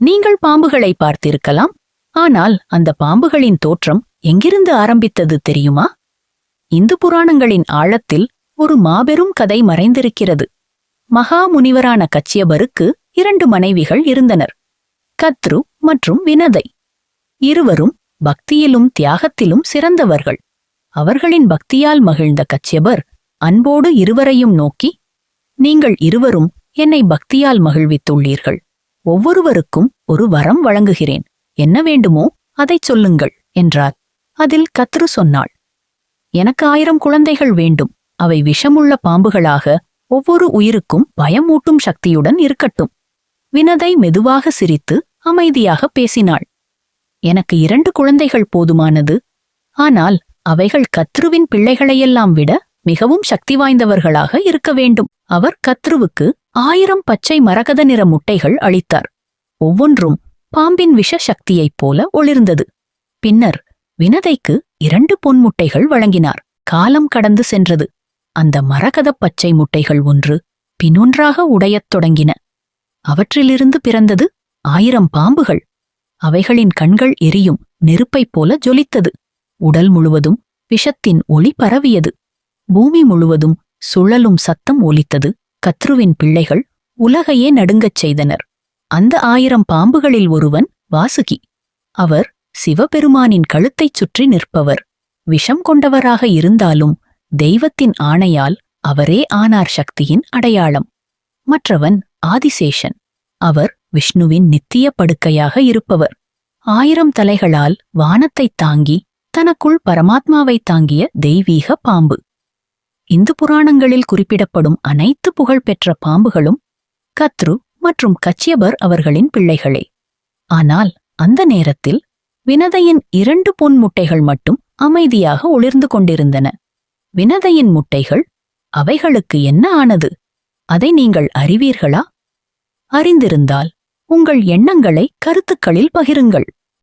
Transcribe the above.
நீங்கள் பாம்புகளை பார்த்திருக்கலாம். ஆனால் அந்த பாம்புகளின் தோற்றம் எங்கிருந்து ஆரம்பித்தது தெரியுமா? இந்து புராணங்களின் ஆழத்தில் ஒரு மாபெரும் கதை மறைந்திருக்கிறது. மகா முனிவரான கச்சியபருக்கு இரண்டு மனைவிகள் இருந்தனர். கத்ரு மற்றும் வினதை. இருவரும் பக்தியிலும் தியாகத்திலும் சிறந்தவர்கள். அவர்களின் பக்தியால் மகிழ்ந்த கச்சியபர் அன்போடு இருவரையும் நோக்கி நீங்கள் இருவரும் என்னை பக்தியால் மகிழ்வித்துள்ளீர்கள். ஒவ்வொருவருக்கும் ஒரு வரம் வழங்குகிறேன். என்ன வேண்டுமோ அதைச் சொல்லுங்கள் என்றார். அதில் கத்ரு சொன்னாள் எனக்கு ஆயிரம் குழந்தைகள் வேண்டும். அவை விஷமுள்ள பாம்புகளாக ஒவ்வொரு உயிருக்கும் பயமூட்டும் சக்தியுடன் இருக்கட்டும். வினதை மெதுவாக சிரித்து அமைதியாக பேசினாள். எனக்கு இரண்டு குழந்தைகள் போதுமானது. ஆனால் அவைகள் கத்ருவின் பிள்ளைகளையெல்லாம் விட மிகவும் சக்தி வாய்ந்தவர்களாக இருக்க வேண்டும். அவர் கத்ருவுக்கு ஆயிரம் பச்சை மரகத நிற முட்டைகள் அளித்தார். ஒவ்வொன்றும் பாம்பின் விஷ சக்தியைப் போல ஒளிர்ந்தது. பின்னர் வினதைக்கு இரண்டு பொன் முட்டைகள் வழங்கினார். காலம் கடந்து சென்றது. அந்த மரகதப் பச்சை முட்டைகள் ஒன்று பின்னொன்றாக உடையத் தொடங்கின. அவற்றிலிருந்து பிறந்தது ஆயிரம் பாம்புகள். அவைகளின் கண்கள் எரியும் நெருப்பைப் போல ஜொலித்தது. உடல் முழுவதும் விஷத்தின் ஒளி பரவியது. பூமி முழுவதும் சுழலும் சத்தம் ஒலித்தது. கத்ருவின் பிள்ளைகள் உலகையே நடுங்கச் செய்தனர். அந்த ஆயிரம் பாம்புகளில் ஒருவன் வாசுகி. அவர் சிவபெருமானின் கழுத்தைச் சுற்றி நிற்பவர். விஷம் கொண்டவராக இருந்தாலும் தெய்வத்தின் ஆணையால் அவரே ஆனார் சக்தியின் அடையாளம். மற்றவன் ஆதிசேஷன். அவர் விஷ்ணுவின் நித்திய படுக்கையாக இருப்பவர். ஆயிரம் தலைகளால் வானத்தைத் தாங்கி தனக்குள் பரமாத்மாவைத் தாங்கிய தெய்வீக பாம்பு. இந்து புராணங்களில் குறிப்பிடப்படும் அனைத்து புகழ்பெற்ற பாம்புகளும் கத்ரு மற்றும் கச்சியபர் அவர்களின் பிள்ளைகளே. ஆனால் அந்த நேரத்தில் வினதையின் இரண்டு பொன் முட்டைகள் மட்டும் அமைதியாக ஒளிர்ந்து கொண்டிருந்தன. வினதையின் முட்டைகள் அவைகளுக்கு என்ன ஆனது? அதை நீங்கள் அறிவீர்களா? அறிந்திருந்தால் உங்கள் எண்ணங்களை கருத்துக்களில் பகிருங்கள்.